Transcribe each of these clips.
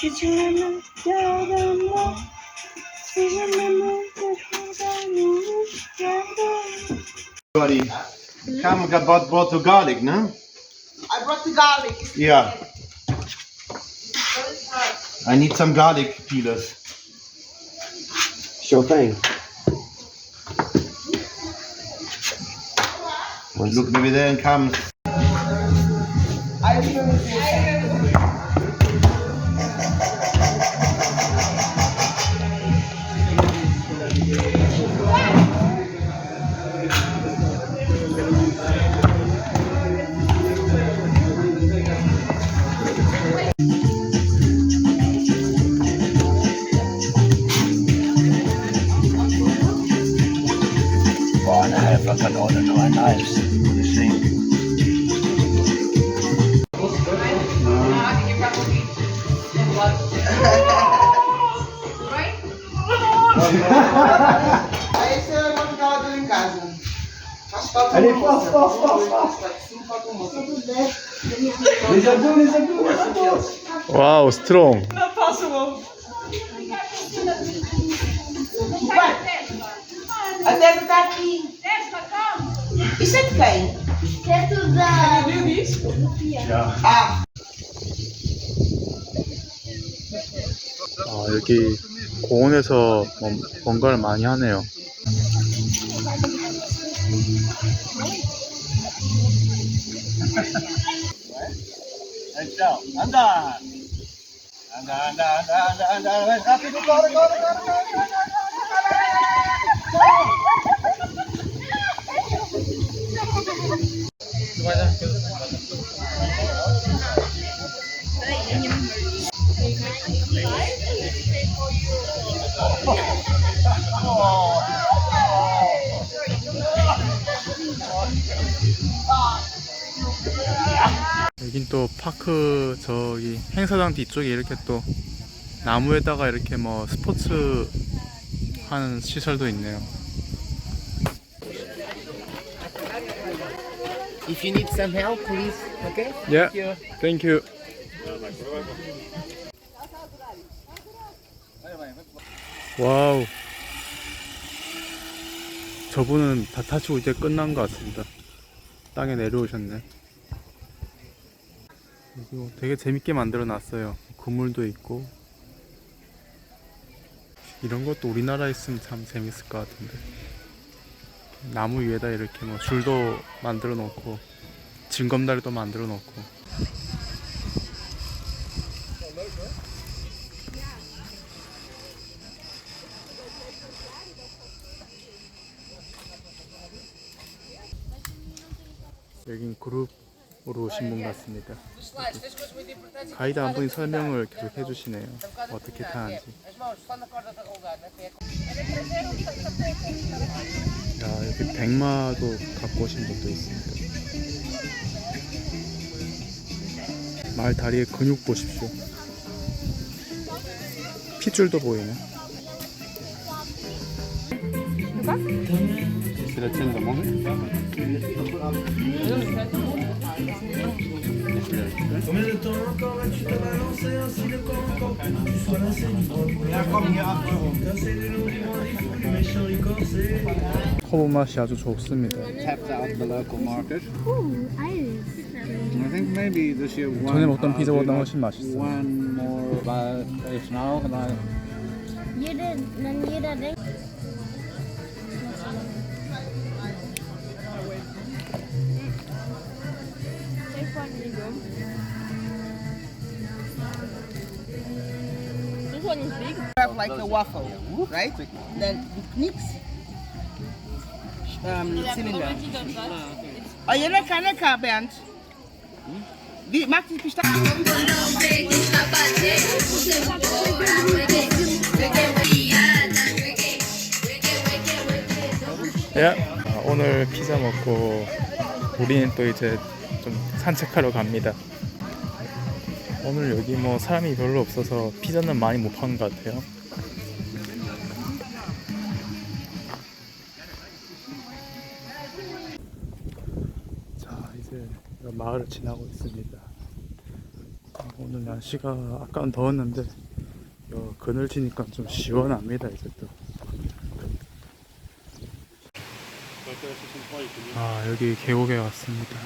Sıcağını yarama Sıcağını yarama Buddy, Carmen got bought, bought the garlic, no? I brought the garlic. Yeah. I need some garlic peelers. Sure thing. Look, maybe there comes. I Aí você vai ficar lá dentro em casa. Faz papo Ele faz, faz, faz, faz. Uau, strong. Não faço ovo. A Débora está aqui. Débora, Isso é de quem? É tudo da... Viu isso? Já. Ah. ah Olha aqui. 기 공원에서 뭐, 뭔가를 많이 하네요 I'm done, I'm done, I'm done. Happy to 파크 저기 행사장 뒤쪽에 이렇게 또 나무에다가 이렇게 뭐 스포츠 하는 시설도 있네요. If you need some help, please. Okay? 예, 땡큐 와우. 저분은 다 타시고 이제 끝난 것 같습니다. 땅에 내려오셨네 그리고 되게 재밌게 만들어 놨어요. 그물도 있고. 이런 것도 우리나라에 있으면 참 재밌을 것 같은데. 나무 위에다 이렇게 뭐 줄도 만들어 놓고 징검다리도 만들어 놓고. 여긴 그룹 으로 오신 분 같습니다. 가이드 한 분이 설명을 계속 해주시네요. 어떻게 타는지. 야 여기 백마도 갖고 오신 분도 있습니다. 말 다리의 근육 보십시오. 핏줄도 보이네 허브 맛이 아주 좋습니다 tapped out the local market. Ooh, iris. I think maybe this year one. 전에 먹던 피자보다 훨씬 맛있어. One more by it's now and I Jeder, dann jeder like a waffle, right? Then niks. Um, cylinder. Oh, je lekker, lekker bent. Die maakt die pista. 야, 아, 오늘 피자 먹고 우리는 또 이제 좀 산책하러 갑니다. 오늘 여기 뭐 사람이 별로 없어서 피자는 많이 못 파는 것 같아요. 자, 이제 마을을 지나고 있습니다. 오늘 날씨가 아까는 더웠는데 요 그늘 지니까 좀 시원합니다 이제 또. 아 여기 계곡에 왔습니다.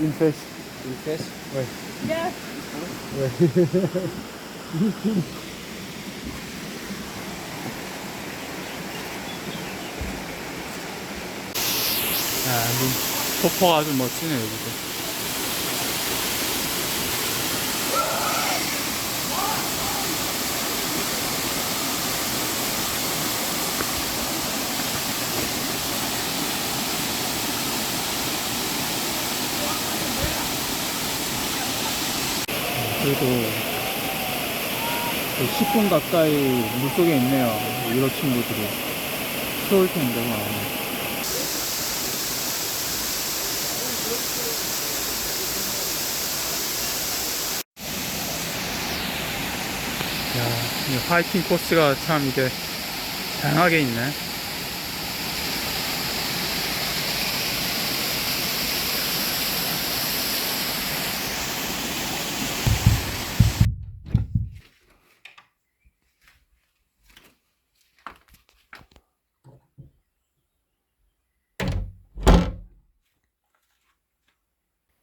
인페스. Fish? 아, 여기 폭포가 아주 멋지네 여기도. 그래도 10분 가까이 물속에 있네요. 유럽 친구들이. 추울 텐데, 뭐. 야, 이 하이킹 코스가 참 이게 다양하게 있네.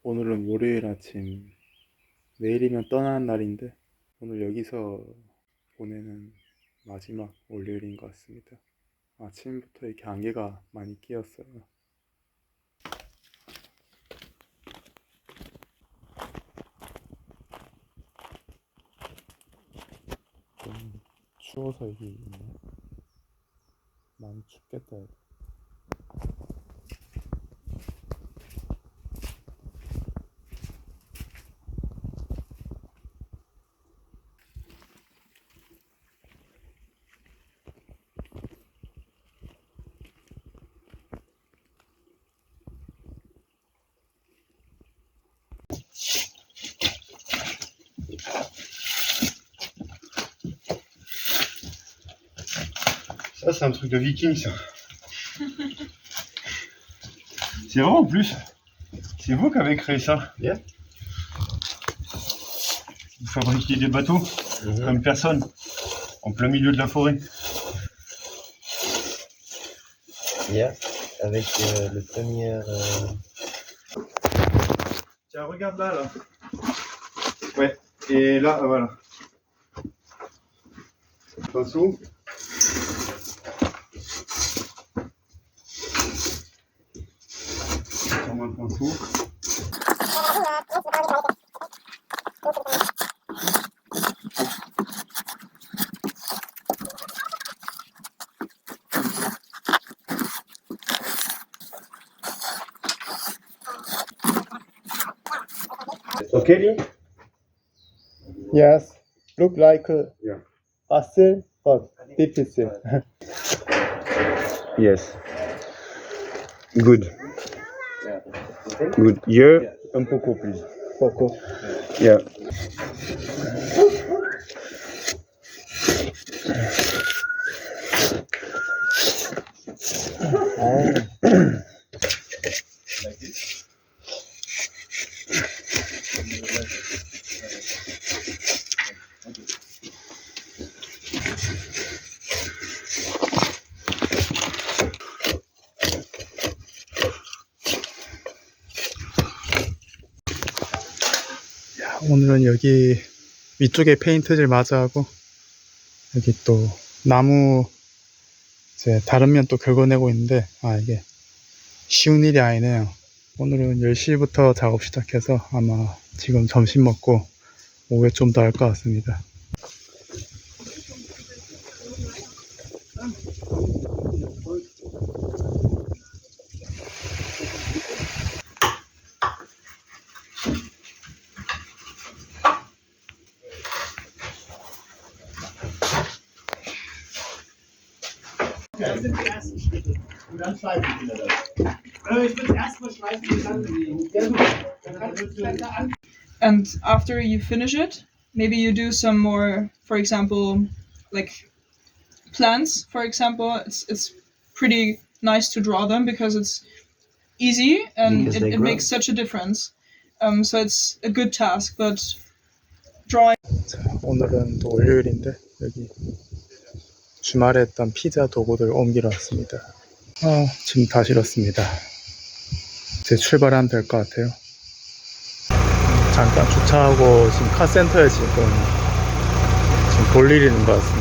오늘은 월요일 아침. 내일이면 떠나는 날인데 오늘 여기서 보내는 마지막 월요일인 것 같습니다. 아침부터 이렇게 안개가 많이 끼었어요. 좀 추워서 이게. 많이 춥겠다. Ça, c'est un truc de viking, ça. C'est vrai en plus. C'est vous qui avez créé ça. Yeah. Vous fabriquez des bateaux comme personne, en plein milieu de la forêt. Yeah, avec euh, le premier. euh, Tiens, regarde là, là. Ouais, et là, euh, voilà. Pinceau. Okay. Yes, look like a. Yeah. but deficit. Yes. Good. Good. Here, un poco, please. Poco. Yeah. 오늘은 여기 위쪽에 페인트질 마저 하고 여기 또 나무 이제 다른 면 또 긁어내고 있는데 아 이게 쉬운 일이 아니네요. 오늘은 10시부터 작업 시작해서 아마 지금 점심 먹고 오후에 좀 더 할 것 같습니다. sind die ersten Schritte. Und dann schleifen wir das. Äh, Ich will erstmal schleifen, wie dann. Ja, gut. Dann kannst du besser an. and after you finish it maybe you do some more for example like plants for example it's it's pretty nice to draw them because it's easy and Because it, they it grow. makes such a difference um, so it's a good task but drawing 자, 오늘은 또 월요일인데 여기 주말에 했던 피자 도구들 옮기러 왔습니다. 아, 지금 다 실었습니다. 이제 출발하면 될 것 같아요. 잠깐 주차하고 지금 카센터에 지금 지금 볼 일이 있는 것 같습니다.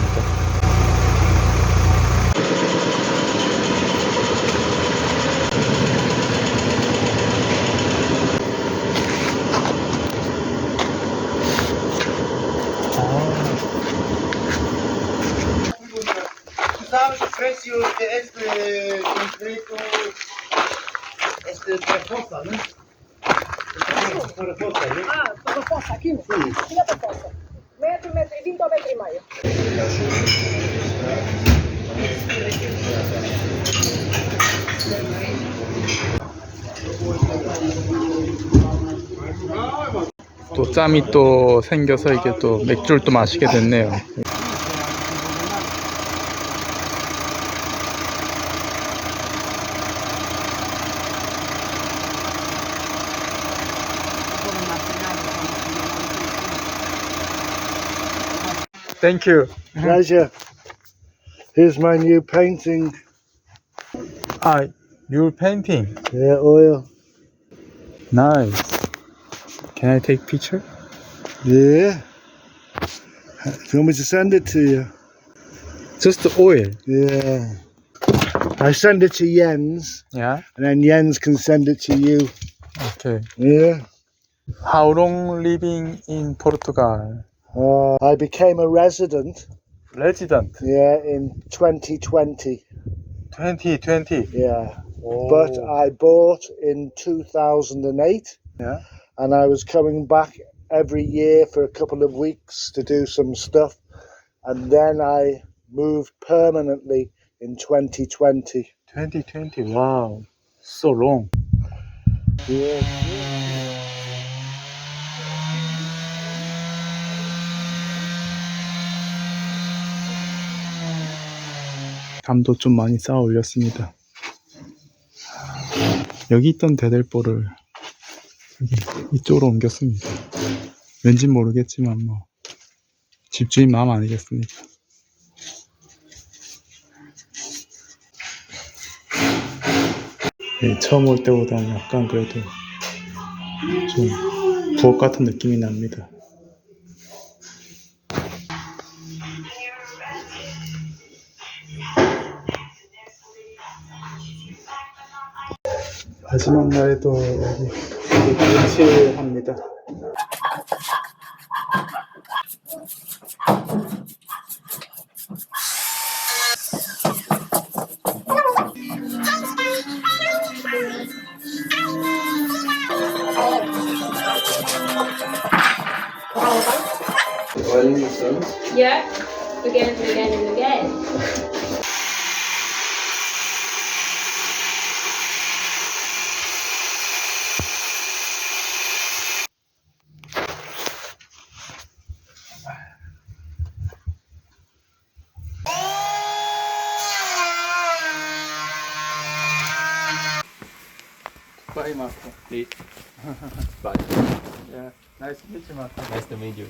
Aqui? Sim. é fossa? Metro, metro e vinte ou metro e meio? 또 짬이 또 생겨서 이게 또 맥주를 또 마시게 됐네요. Thank you. Pleasure. Here's my new painting. Ah, your painting. Yeah, oil. Nice. Can I take picture? Yeah. Do you want me to send it to you? Just the oil. Yeah. I send it to Jens, Yeah. and then Jens can send it to you. Okay. Yeah. How long living in Portugal? Uh, I became a resident, Resident. yeah, in 2020. 2020. Yeah. Oh. But I bought in 2008. Yeah. And I was coming back every year for a couple of weeks to do some stuff. And then I moved permanently in 2020. 2020. Wow. So long. Yeah. 담도 좀 많이 쌓아 올렸습니다. 여기 있던 대들보를 이쪽으로 옮겼습니다. 왠지 모르겠지만 뭐 집주인 마음 아니겠습니까? 네, 처음 올 때보다는 약간 그래도 좀 부엌 같은 느낌이 납니다. 마지막 날에도 the stones? Yeah. Again and again and again. Bye, Marco. Please. Bye. Yeah. Nice to meet you, Marco. Nice to meet you.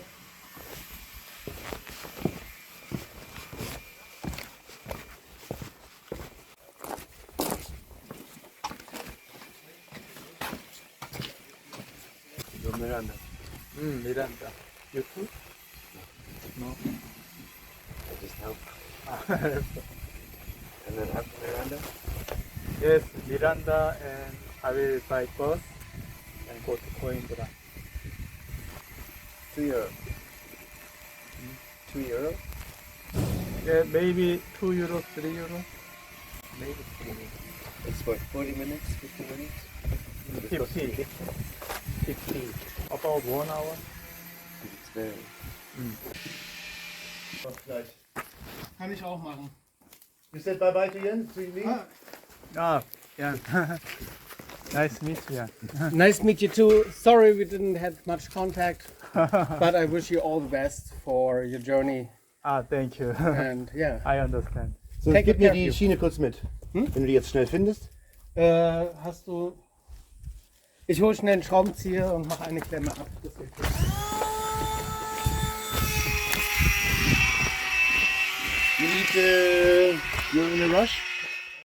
You're Miranda. Mm, Miranda. You too? No. I just help. and then help Miranda? Yes, Miranda and I will buy bus and go to Coimbra. Two euro. Two euro? Yeah, maybe 2 euro, 3 euro, Maybe three. It's for 40 minutes, 50 minutes? 50. 50. About 1 hour. It's very. 嗯 Kann ich auch machen. You said bye bye to Jens. To me. Ah, yeah. nice to meet you. Nice to meet you too. Sorry we didn't have much contact, but I wish you all the best for your journey. Ah, thank you. And yeah, I understand. So Take gib good mir care of die you. Schiene kurz mit. Wenn du die jetzt schnell findest. äh, hast du. Ich hole schnell einen Schraubenzieher und mache eine Klemme ab. Das geht gut. You need. Uh, you're in a rush.